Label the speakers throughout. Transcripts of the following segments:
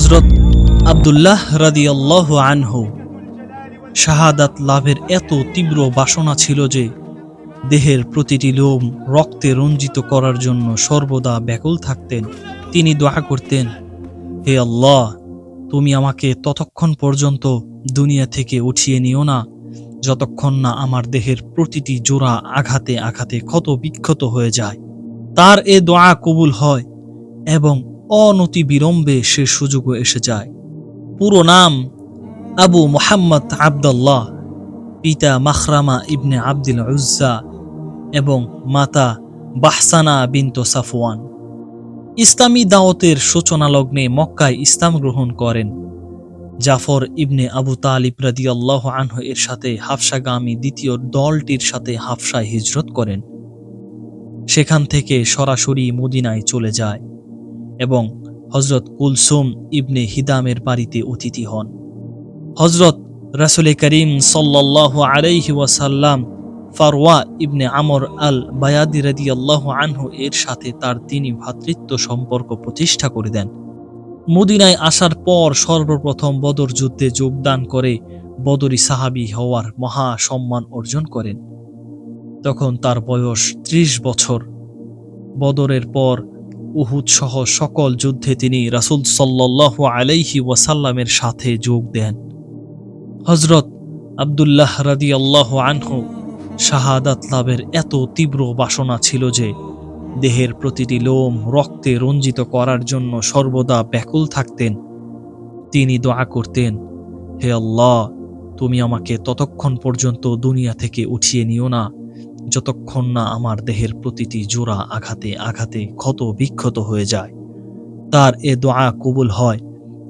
Speaker 1: হজরত আবদুল্লাহ রাদিয়াল্লাহ আনহু। শাহাদাত লাভের এত তীব্র বাসনা ছিল যে, দেহের প্রতিটি লোম রক্তে রঞ্জিত করার জন্য সর্বদা ব্যাকুল থাকতেন। তিনি দোয়া করতেন, হে আল্লাহ, তুমি আমাকে ততক্ষণ পর্যন্ত দুনিয়া থেকে উঠিয়ে নিও না। যতক্ষণ না আমার দেহের প্রতিটি জোড়া আঘাতে আঘাতে ক্ষত বিক্ষত হয়ে যায়। তার এ দোয়া কবুল হয় এবং অনতি বিলম্বে সে সুযোগও এসে যায়। পুরো নাম আবু মোহাম্মদ আবদুল্লাহ, পিতা মাখরামা ইবনে আব্দুল উজ্জা এবং মাতা বাহসানা বিন্ত সাফওয়ান। ইসলামী দাওয়াতের সূচনা লগ্নে মক্কায় ইসলাম গ্রহণ করেন। জাফর ইবনে আবু তালিব রাদিয়াল্লাহু আনহু এর সাথে হাফসাগামী দ্বিতীয় দলটির সাথে হাফসায় হিজরত করেন। সেখান থেকে সরাসরি মদিনায় চলে যায়। এবং হজরত কুলসুম ইবনে হিদামের বাড়িতে অতিথি হন। হজরত রাসুলে করিম সাল্লাহ আলাইহি ওয়াসাল্লাম ফারওয়া ইবনে আমর আল বায়াদি রাদি আল্লাহ আনহু এর সাথে তার তিনি ভ্রাতৃত্ব সম্পর্ক প্রতিষ্ঠা করে দেন। মদিনায় আসার পর সর্বপ্রথম বদর যুদ্ধে যোগদান করে বদরি সাহাবি হওয়ার মহা সম্মান অর্জন করেন। তখন তার বয়স ত্রিশ বছর। বদরের পর উহুদ সহ সকল যুদ্ধে তিনি রাসুল সাল্লাহ আলাইহি ওয়াসাল্লামের সাথে যোগ দেন। হজরত আবদুল্লাহ রাদি আল্লাহ আনহু শাহাদাত লাভের এত তীব্র বাসনা ছিল যে, দেহের প্রতিটি লোম রক্তে রঞ্জিত করার জন্য সর্বদা ব্যাকুল থাকতেন। তিনি দোয়া করতেন, হে আল্লাহ, তুমি আমাকে ততক্ষণ পর্যন্ত দুনিয়া থেকে উঠিয়ে নিও না যতক্ষণ না আমার দেহের প্রতিটি জোড়া আঘাতে আঘাতে ক্ষত বিক্ষত হয়ে যায়, তার এ দোয়া কবুল হয়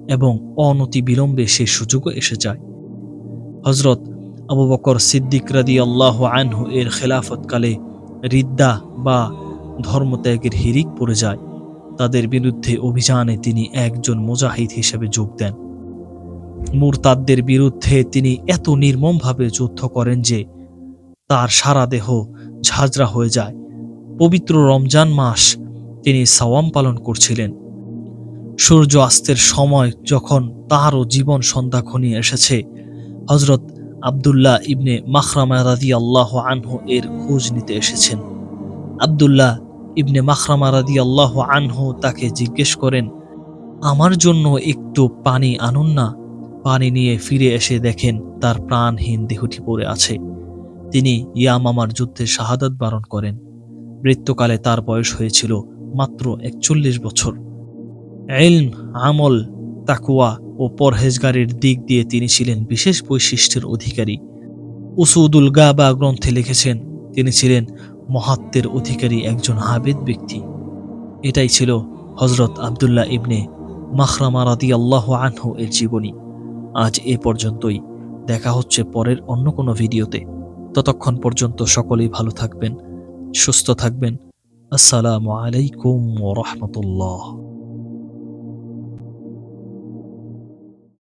Speaker 1: এবং অনতি বিলম্বে সে সুযোগও এসে যায়। হজরত আবু বকর সিদ্দিক রাদি আল্লাহ আনহু এর খেলাফতকালে রিদ্দা বা ধর্মত্যাগের হিরিক পড়ে যায়। তাদের বিরুদ্ধে অভিযানে তিনি একজন মুজাহিদ হিসেবে যোগ দেন। মুরতাদদের বিরুদ্ধে তিনি এত নির্মমভাবে যুদ্ধ করেন যে তার সারা দেহ ঝাঁঝরা হয়ে যায়। পবিত্র রমজান মাস তিনি সাওয়াম পালন করছিলেন। সূর্য অস্তের সময় যখন তারও জীবন সন্ধ্যা ঘনিয়ে এসেছে হজরত আবদুল্লাহ ইবনে মাখরামা রাদি আল্লাহ আনহু এর খোঁজ নিতে এসেছেন। আবদুল্লাহ ইবনে মাখরামা রাদি আল্লাহ আনহু তাকে জিজ্ঞেস করেন, আমার জন্য একটু পানি আনুন না? পানি নিয়ে ফিরে এসে দেখেন তার প্রাণহীন দেহটি পড়ে আছে। তিনি ইয়ামামার যুদ্ধে শাহাদাত বারণ করেন। মৃত্যুকালে তার বয়স হয়েছিল মাত্র একচল্লিশ বছর। এলম আমল তাকুয়া ও পরহেজগারির দিক দিয়ে তিনি ছিলেন বিশেষ বৈশিষ্ট্যের অধিকারী। উসুদুল গাবা গ্রন্থে লিখেছেন, তিনি ছিলেন মহাত্মের অধিকারী একজন হাবিদ ব্যক্তি। এটাই ছিল হজরত আবদুল্লাহ ইবনে মাখরামা রাদি আল্লাহ আনহু এর জীবনী। আজ এ পর্যন্তই। দেখা হচ্ছে পরের অন্য কোনো ভিডিওতে। ততক্ষণ পর্যন্ত সকলেই ভালো থাকবেন সুস্থ থাকবেন। আসসালামু আলাইকুম ওরহমতুল্লাহ